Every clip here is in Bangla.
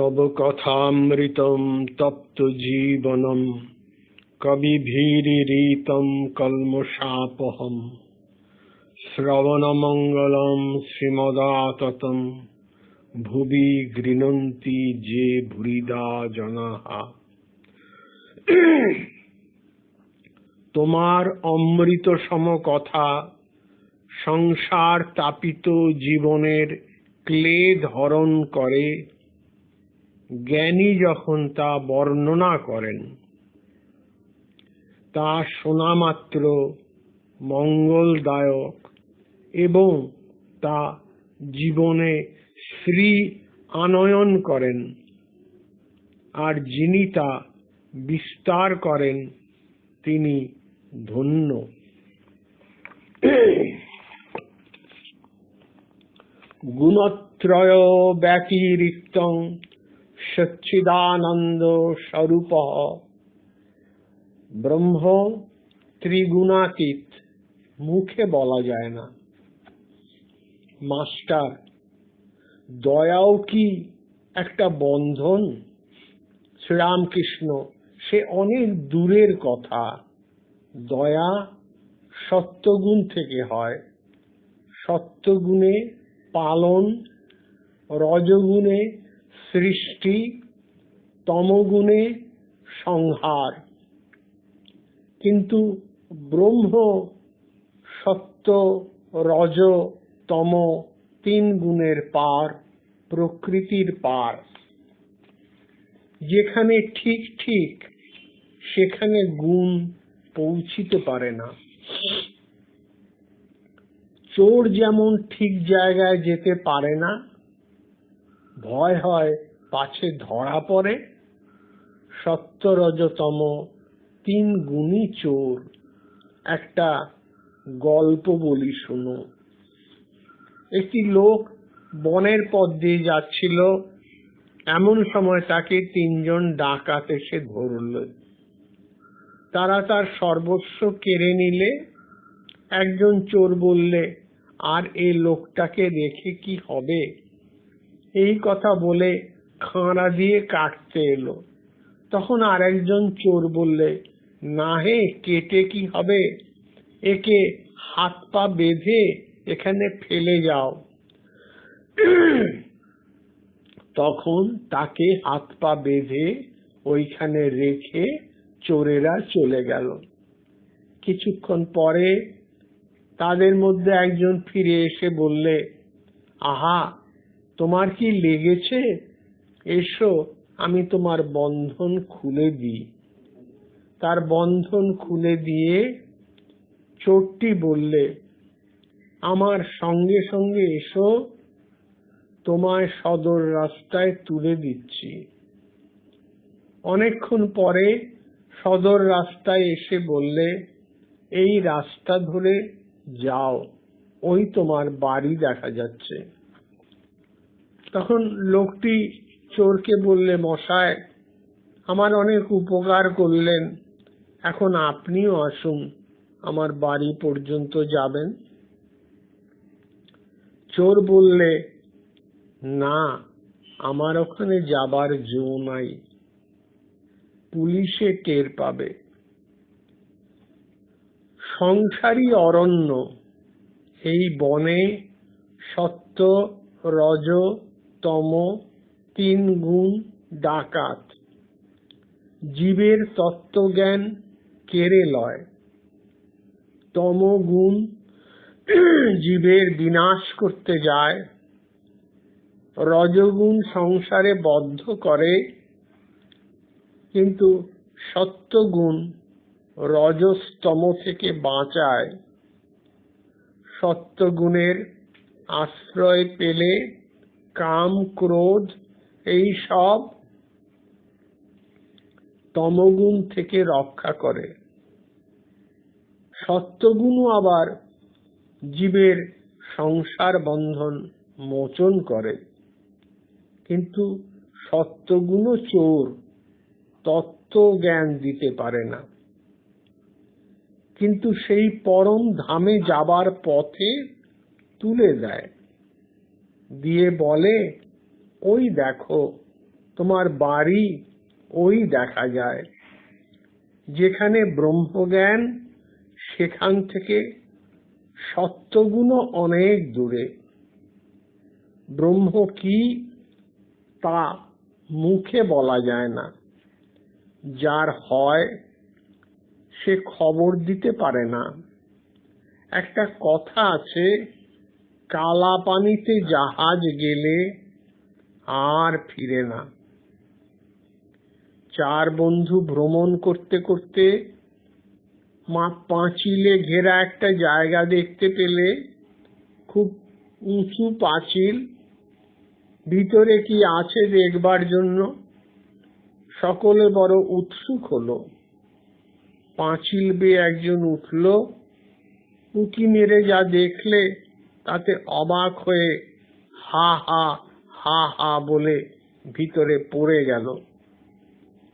তব কথামৃতম তপ্ত জীবনম কবিভীরিতম কলমশাপহম। শ্রবণমঙ্গলম শ্রীমদাততম, ভুবি গৃণন্তি যে ভুরিদা জনাহা। তোমার অমৃত সম কথা সংসার তাপিত জীবনের ক্লেদ হরণ করে জ্ঞানী যখন তা বর্ণনা করেন, তা শোনা মাত্র মঙ্গলদায়ক এবং তা জীবনে শ্রী আনয়ন করেন আর যিনি তা বিস্তার করেন, তিনি ধন্য। গুণত্রয় ব্যতিরিক্ত সচ্চিদানন্দ স্বরূপ। ব্রহ্ম ত্রিগুণাতীত, মুখে বলা যায় না। মাস্টার, দয়াও কি একটা বন্ধন? শ্রীরামকৃষ্ণ, সে অনেক দূরের কথা। দয়া সত্যগুণ থেকে হয়। সত্যগুণে পালন, রজগুণে সৃষ্টি তমগুণে সংহার। কিন্তু ব্রহ্ম, সত্য, রজ, তম তিন গুণের পার, প্রকৃতির পার। যেখানে ঠিক ঠিক, সেখানে গুণ পৌঁছিতে পারে না। চোর যেমন ঠিক জায়গায় যেতে পারে না ভয় হয়, পাছে ধরা পড়ে। সত্যরজতম তিন গুণী চোর। একটা গল্প বলি শুনো। একটি লোক বনের পথ দিয়ে যাচ্ছিল। এমন সময় তাকে তিনজন ডাকাত এসে ধরল। তারা তার সর্বস্ব কেড়ে নিলে। একজন চোর বললে, আর এই লোকটাকে রেখে কি হবে? এই কথা বলে খাঁড়া দিয়ে কাটতে এলো। তখন আর একজন চোর বললে, না হে, কেটে কি হবে? একে হাত পা বেঁধে এখানে ফেলে যাও। তখন তাকে হাত পা বেঁধে ওইখানে রেখে চোরেরা চলে গেল। কিছুক্ষণ পরে তাদের মধ্যে একজন ফিরে এসে বললে, আহা তোমার কি লেগেছে? এসো, আমি তোমার বন্ধন খুলে দিই। তার বন্ধন খুলে দিয়ে চোরটি বললে, আমার সঙ্গে সঙ্গে এসো, তোমায় সদর রাস্তায় তুলে দিচ্ছি। অনেকক্ষণ পরে সদর রাস্তায় এসে বললে, এই রাস্তা ধরে যাও, ওই তোমার বাড়ি দেখা যাচ্ছে। তখন লোকটি চোরকে বললে, মশায়, আমার অনেক উপকার করলেন। এখন আপনিও আসুন আমার বাড়ি পর্যন্ত যাবেন। চোর বললে, না, আমার ওখানে যাবার জো নাই। পুলিশে টের পাবে। সংসারী অরণ্য, এই বনে সত্য, রজ তম তিন গুণ ডাকাত। জীবের তত্ত্বজ্ঞান কেড়ে লয় তমগুণ জীবের বিনাশ করতে যায়। রজগুণ সংসারে বদ্ধ করে। কিন্তু সত্যগুণ রজস্তম থেকে বাঁচায়। সত্যগুণের আশ্রয় পেলে কাম, ক্রোধ, এই সব তমগুণ থেকে রক্ষা করে। সত্যগুণও আবার জীবের সংসার বন্ধন মোচন করে। কিন্তু সত্যগুণ চোর তত্ত্ব জ্ঞান দিতে পারে না। কিন্তু সেই পরম ধামে যাবার পথে তুলে দেয়। দিয়ে বলে, ওই দেখো, তোমার বাড়ি ওই দেখা যায়। যেখানে ব্রহ্মজ্ঞান, সেখান থেকে সত্যগুণ অনেক দূরে। ব্রহ্ম কি তা মুখে বলা যায় না। যার হয়, সে খবর দিতে পারে না। একটা কথা আছে কালা পানিতে জাহাজ গেলে আর ফিরে না। চার বন্ধু ভ্রমণ করতে করতে মা পাঁচিলে ঘেরা একটা জায়গা দেখতে পেলে খুব উঁচু পাঁচিল, ভিতরে কি আছে দেখবার জন্য? সকলে বড় উৎসুক হলো। পাঁচিল বেয়ে একজন উঠল, উঁকি মেরে যা দেখলে তাতে অবাক হয়ে হা হা হা হা বলে ভিতরে পড়ে গেল।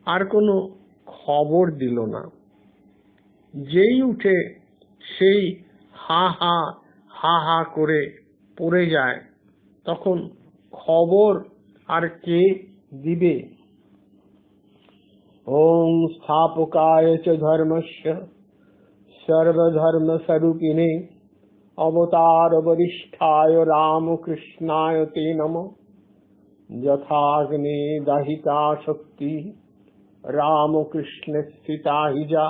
আর কোনো খবর দিল না। যেই উঠে সেই হা হা হা হা করে পড়ে যায়। তখন খবর আর কে দিবে? ওং স্থাপকায় চ ধর্মস্য, সর্বধর্মস্বরূপিণে। অবতার বরিষ্ঠায় রামকৃষ্ণায় তে নম যথাগ্নে দাহিতা শক্তি রামকৃষ্ণ স্থিতা হি যা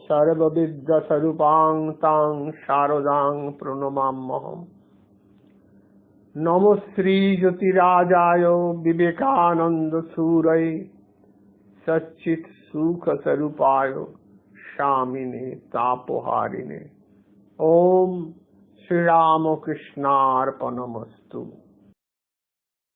সর্ববিদ্যস্বরূপাং তাং শারদাং প্রণমাম্যহম নম শ্রী জ্যোতিরাজায় বিবেকানন্দ সুরয় সচ্চিত সুখ স্বরূপায় স্বামিনে তাপহারিণে ओम श्री राम कृष्णार्पणमस्तु